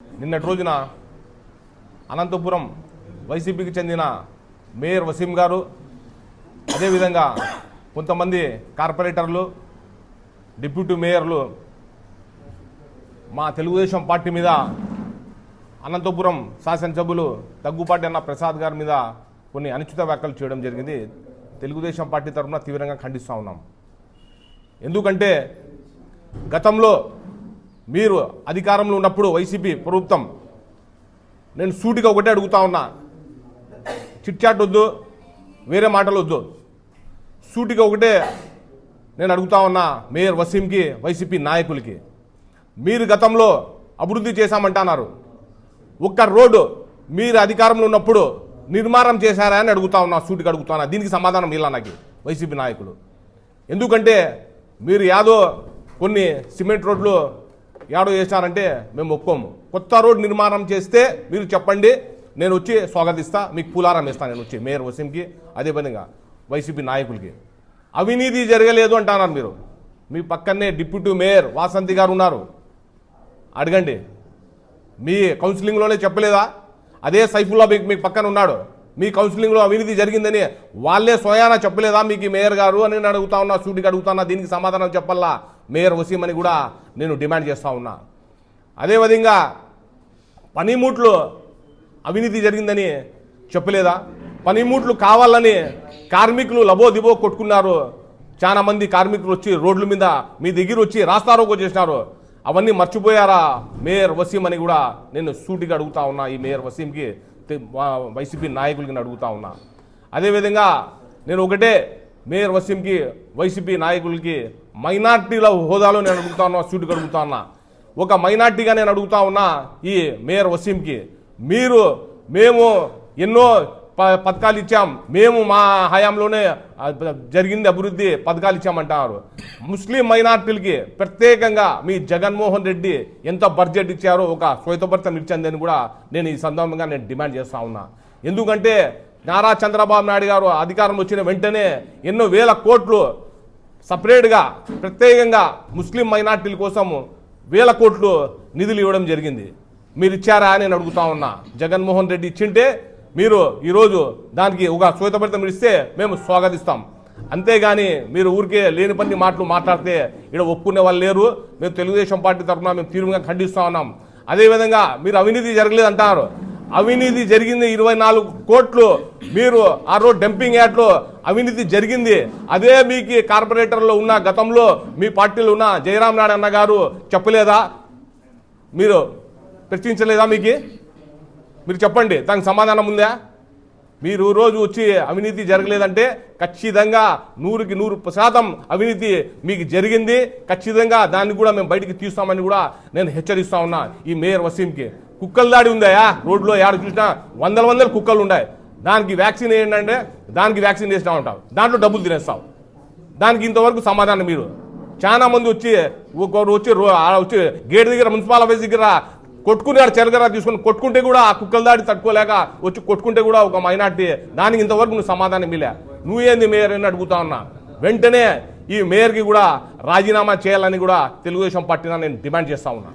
నిన్నటి రోజున అనంతపురం వైసీపీకి చెందిన మేయర్ వసీం గారు అదేవిధంగా కొంతమంది కార్పొరేటర్లు డిప్యూటీ మేయర్లు మా తెలుగుదేశం పార్టీ మీద అనంతపురం శాసనసభ్యులు దగ్గుపాటి అన్న ప్రసాద్ గారి మీద కొన్ని అనుచిత వ్యాఖ్యలు చేయడం జరిగింది. తెలుగుదేశం పార్టీ తరఫున తీవ్రంగా ఖండిస్తూ ఉన్నాం. ఎందుకంటే గతంలో మీరు అధికారంలో ఉన్నప్పుడు వైసీపీ ప్రభుత్వం నేను సూటిగా ఒకటే అడుగుతా ఉన్నా. చిట్చాట్ వద్దు వేరే మాటలు వద్దు. సూటిగా ఒకటే నేను అడుగుతా ఉన్నా మేయర్ వసీంకి వైసీపీ నాయకులకి. మీరు గతంలో అభివృద్ధి చేశామంటున్నారు. ఒక్క రోడ్డు మీరు అధికారంలో ఉన్నప్పుడు నిర్మాణం చేశారా అని అడుగుతా ఉన్నా సూటిగా అడుగుతా ఉన్నా. దీనికి సమాధానం ఇలా నాకు? వైసీపీ నాయకులు. ఎందుకంటే మీరు యాదో కొన్ని సిమెంట్ రోడ్లు యాడో చేశారంటే మేము ఒప్పుకోము. కొత్త రోడ్ నిర్మాణం చేస్తే మీరు చెప్పండి నేను వచ్చి స్వాగతిస్తా మీకు పూలారం ఇస్తాను నేను వచ్చి మేయర్ వసీంకి అదేవిధంగా వైసీపీ నాయకులకి. అవినీతి జరగలేదు అంటున్నారు మీరు. మీ పక్కనే డిప్యూటీ మేయర్ వాసంతి గారు ఉన్నారు. అడగండి. మీ కౌన్సిలింగ్లోనే చెప్పలేదా? అదే సైఫుల్లా మీకు మీ పక్కన ఉన్నాడు. మీ కౌన్సిలింగ్లో అవినీతి జరిగిందని వాళ్ళే స్వయానా చెప్పలేదా మీకు మేయర్ గారు అని నేను అడుగుతా ఉన్నా సూటికి అడుగుతా ఉన్నా దీనికి సమాధానం చెప్పాలా? మేయర్ వసీం అని కూడా నేను డిమాండ్ చేస్తా ఉన్నా. అదేవిధంగా పనిముట్లు అవినీతి జరిగిందని చెప్పలేదా? పనిముట్లు కావాలని కార్మికులు లబోదిబో కొట్టుకున్నారు. చాలా మంది కార్మికులు వచ్చి రోడ్ల మీద మీ దగ్గర వచ్చి రాస్తారోకో చేసినారు. అవన్నీ మర్చిపోయారా మేయర్ వసీం అని కూడా నేను సూటిగా అడుగుతా ఉన్నా. ఈ మేయర్ వసీంకి వైసీపీ నాయకులకి అడుగుతా ఉన్నా. అదేవిధంగా నేను ఒకటే మేయర్ వసీంకి వైసీపీ నాయకులకి మైనార్టీల హోదాలో నేను అడుగుతా ఉన్నా సీటు కడుగుతా ఉన్నా. ఒక మైనార్టీగా నేను అడుగుతా ఉన్నా ఈ మేయర్ వసీంకి మీరు మేము ఎన్నో ప- పథకాలు ఇచ్చాం. మేము మా హయాంలోనే జరిగింది అభివృద్ధి పథకాలు ఇచ్చామంటారు. ముస్లిం మైనార్టీలకి ప్రత్యేకంగా మీ జగన్మోహన్ రెడ్డి ఎంత బడ్జెట్ ఇచ్చారో ఒక శ్వేతభర్తం ఇచ్చిందని కూడా నేను ఈ సందర్భంగా నేను డిమాండ్ చేస్తా ఉన్నా. ఎందుకంటే నారా చంద్రబాబు నాయుడు గారు అధికారం వచ్చిన వెంటనే ఎన్నో వేల కోట్లు సపరేట్గా ప్రత్యేకంగా ముస్లిం మైనార్టీల కోసం వేల కోట్లు నిధులు ఇవ్వడం జరిగింది. మీరు ఇచ్చారా అని నేను అడుగుతా ఉన్నా. జగన్మోహన్ రెడ్డి ఇచ్చింటే మీరు ఈరోజు దానికి ఒక శ్వేతభరితం ఇస్తే మేము స్వాగతిస్తాం. అంతేగాని మీరు ఊరికే లేని పని మాటలు మాట్లాడితే ఇక్కడ ఒప్పుకునే వాళ్ళు లేరు. మేము తెలుగుదేశం పార్టీ తరఫున మేము తీవ్రంగా ఖండిస్తూ ఉన్నాం. అదేవిధంగా మీరు అవినీతి జరగలేదు అంటారు అవినీతి జరిగింది ఇరవై నాలుగు కోట్లు మీరు ఆ రోజు డంపింగ్ యార్డ్లో అవినీతి జరిగింది. అదే మీకు కార్పొరేటర్లో ఉన్న గతంలో మీ పార్టీలో ఉన్న జయరాం నాయుడు అన్న గారు చెప్పలేదా? మీరు ప్రశ్నించలేదా మీకు? మీరు చెప్పండి దానికి సమాధానం ఉందా? మీరు రోజు వచ్చి అవినీతి జరగలేదంటే ఖచ్చితంగా నూరుకి నూరు శాతం అవినీతి మీకు జరిగింది. ఖచ్చితంగా దాన్ని కూడా మేము బయటికి తీస్తామని కూడా నేను హెచ్చరిస్తా ఉన్నా ఈ మేయర్ వసీంకి. కుక్కల దాడి ఉందాయా రోడ్లో ఏడ చూసినా వందల వందల కుక్కలు ఉన్నాయి దానికి వ్యాక్సిన్ ఏంటంటే దానికి వ్యాక్సిన్ వేసినా ఉంటాం దాంట్లో డబ్బులు తినేస్తాం దానికి ఇంతవరకు సమాధానం మీరు. చాలా మంది వచ్చి ఒకరు వచ్చి వచ్చి గేట్ దగ్గర మున్సిపల్ ఆఫీస్ దగ్గర కొట్టుకున్నాడు చెరగర తీసుకొని కొట్టుకుంటే కూడా ఆ కుక్కల దాడి తట్టుకోలేక వచ్చి కొట్టుకుంటే కూడా ఒక మైనార్టీ. దానికి ఇంతవరకు నువ్వు సమాధానం ఇలే నువ్వేంది మేయర్ అని అడుగుతా ఉన్నా. వెంటనే ఈ మేయర్కి కూడా రాజీనామా చేయాలని కూడా తెలుగుదేశం పార్టీని నేను డిమాండ్ చేస్తా ఉన్నా.